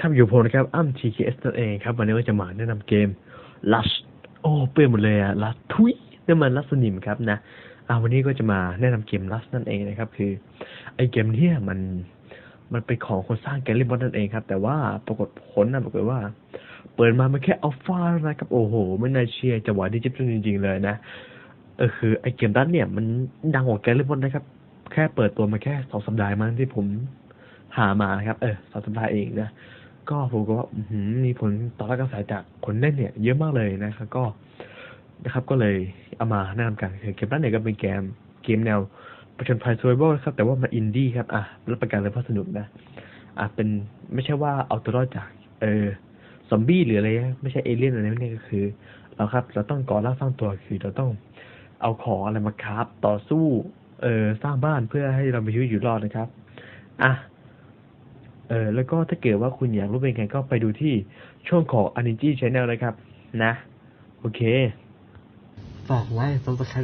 ครับอยู่ผมนะครับอ้ำ TKS นั่นเองครับ วันนี้ก็จะมาแนะนำเกม Lush โอ้เปื้อนหมดเลยอะ Lush ทุยนี่มันลัสนิมครับนะอ่าวันนี้ก็จะมาแนะนำเกม Lush นั่นเองนะครับ คือไอเกมเนี่ยมันมันเป็นของคนสร้างแกลลี่บอลนั่นเองครับ แต่ว่าปรากฏผลนะปรากฏว่า เปิดมามันแค่อัลฟานะครับ โอ้โห ไม่น่าเชื่อจังหวะดิจิทัลจริง ๆ เลยนะเออคือไอเกมดันเนี่ยมันดังกว่าแกลลี่บอลนะครับ แค่เปิดตัวมาแค่สองสัปดาห์มั้งที่ผมหามานะครับ เออสองสัปดาห์เองนะ ก็ผมก็ว่ามีผลต่อร่างกายจากคนเล่นเนี่ย เยอะมากเลยนะครับก็นะครับ ก็เลยเอามาแนะนำกันคือเกมนั้นเนี่ยก็เป็นเกมเกมแนวประชนภัยซูเวอร์ครับ แต่ว่ามันอินดี้ครับ อะรับประกันเลยว่าสนุกนะอะเป็นไม่ใช่ว่าเอาตัวรอดจาก เออซอมบี้หรืออะไรไม่ใช่เอเลี่ยนอะไรนี่ก็คือเราครับ เราต้องก่อร่างสร้างตัวคือเราต้องเอาของอะไรมาคราฟต่อสู้ เออสร้างบ้านเพื่อให้เรามีชีวิตอยู่รอดนะครับ อะ เออแล้วก็ถ้าเกิดว่าคุณอยากรู้เป็นไงก็ไปดูที่ช่วงของ Energy Channel นะครับ นะ โอเค ฝากไลค์ซับสไคร